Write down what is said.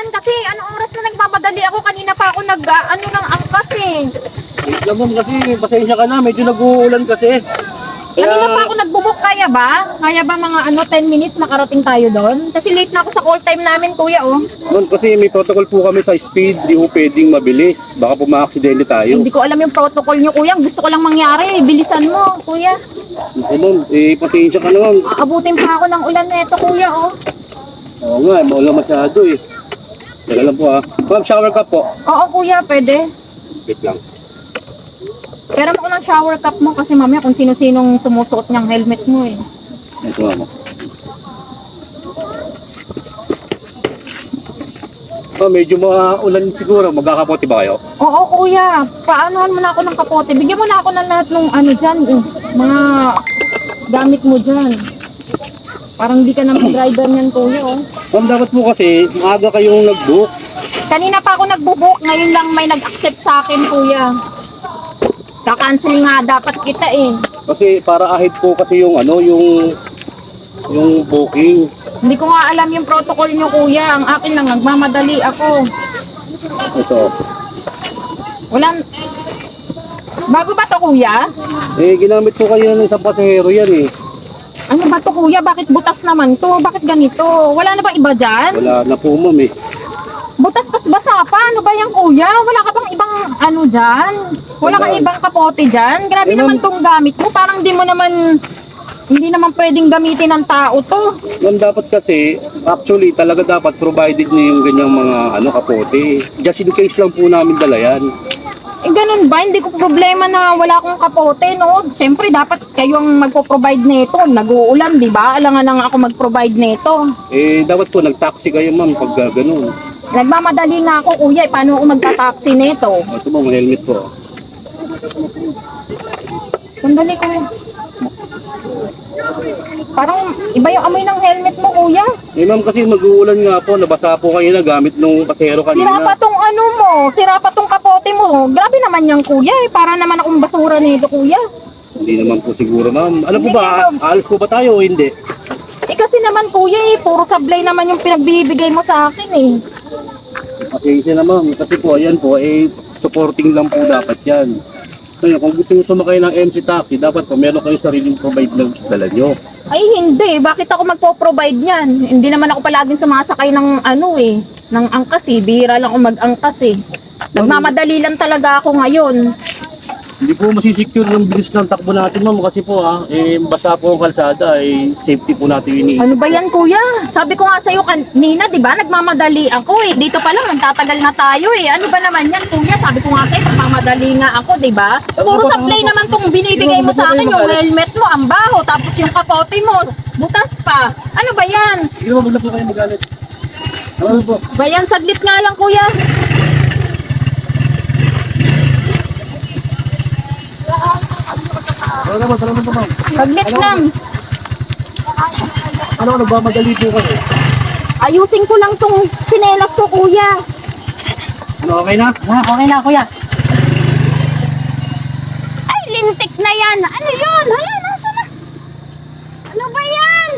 yan? Kasi anong oras na nagmamadali ako? Kanina pa ako nag, ah, ano ng angkas eh. Lang ma'am kasi pasensya ka na, medyo nag-uulan kasi. Kanina pa ako nagbubuk, kaya ba? Kaya ba mga ano 10 minutes makarating tayo doon? Kasi late na ako sa call time namin, kuya, oh. Ma'am kasi may protocol po kami sa speed, di po pwedeng mabilis. Baka po ma-aksidente tayo. Hindi ko alam yung protocol niyo, kuya. Gusto ko lang mangyari. Bilisan mo, kuya. Okay ma'am, eh pasensya ka na ma'am. Aabutin pa ako ng ulan nito, kuya, oh. Oo nga, maulan masyado eh. Teka lang po ha. Ma'am, shower cup po. Oo, kuya, pwede. Wait lang. Pero mo ko ng shower cap mo kasi mamaya kung sino-sinong sumusuot niyang helmet mo eh. Ito ma'am. Ma'am, medyo maulan siguro. Magkakapote ba kayo? Oo, kuya. Paanohan mo na ako ng kapote. Bigyan mo na ako ng lahat ng ano dyan, eh, mga gamit mo dyan. Parang di ka naman driver niyan, kuya, oh. Ma'am, dapat po kasi maaga kayong nag-book. Kanina pa ako nagbubuk, ngayon lang may nag-accept sa akin, kuya. Kakancel nga dapat kita eh. Kasi para ahit po kasi yung ano, yung yung booking. Hindi ko nga alam yung protocol niyo, kuya. Ang akin lang, nagmamadali ako. Ito. Walang... Bago ba to, kuya? Eh, ginamit po kayo ng isang pasahero yan eh. Ba to, kuya? Bakit butas naman to? Bakit ganito? Wala na ba iba dyan? Wala na po ma'am eh. Butas pas basa pa. Ano ba yan, kuya? Wala ka bang ibang ano dyan? Wala Wala. ibang kapote dyan? Grabe Eh, naman ma'am. tong gamit mo. Parang di mo naman... Hindi naman pwedeng gamitin ng tao to. Ma'am, dapat kasi, actually, talaga dapat provided niyo yung ganyang mga ano kapote. Just in case lang po namin dala yan. Eh, ganun ba? Hindi ko problema na wala akong kapote, no? Siyempre, dapat kayo ang magpo-provide nito. Nag-uulan, di ba? Alangan lang ako mag-provide nito. Eh, dapat po nag-taxi kayo ma'am pag uh, ganun. Nagmamadali nga ako, kuya. eh. Paano ako magta-taxi nito? Ito po, may helmet po. Sandali, kuya. Parang iba yung amoy ng helmet mo, kuya. Eh ma'am, kasi mag-uulan nga po, nabasa po kayo na gamit nung pasahero Sira pa kanina. tong ano mo, sira pa tong kapote mo. Grabe naman yan, kuya. Eh. Para naman akong basura nito, kuya. Hindi naman po siguro ma'am. Alam po Hindi, ba, ma'am. aalis po ba tayo o hindi? Eh kasi naman, kuya, eh, puro sablay naman yung pinagbibigay mo sa akin, eh. Pasensya na ma'am, kasi po, ayan po, eh, supporting lang po dapat yan. Ngayon, kung gusto nyo sumakay ng MC Taxi, dapat po meron kayo sariling provide na dala nyo. Ay, hindi. Bakit ako magpo-provide niyan? Hindi naman ako palaging sumasakay ng ano eh, ng angkas eh. Bihira lang ako mag-angkas eh. Nagmamadali lang talaga ako ngayon. Hindi po masisecure yung bilis ng takbo natin ma'am kasi po ha, eh, basa po ang kalsada, eh, safety po natin iniisip. Ano ba yan, kuya? Sabi ko nga sa'yo kanina, di ba? Nagmamadali ako eh. Dito pa lang, magtatagal na tayo eh. Ano ba naman yan, kuya? Sabi ko nga sa'yo, nagmamadali nga ako, di ba? Puro supply naman tong binibigay mo sa akin. Yung helmet mo, ang baho. Tapos yung kapote mo, butas pa. Ano ba yan? Hindi mo, wala po kayo magalit. Ano po? Ba yan, saglit nga lang, kuya. Salamat, salamat naman. Saglit lang. Ano, nagmamadali po kayo? Ayusin ko lang tong sinelas ko, kuya. Ano, okay na? Ha, okay na, kuya. Ay, lintik na yan. Ano yun? Hala, nasa na? Ano ba yan?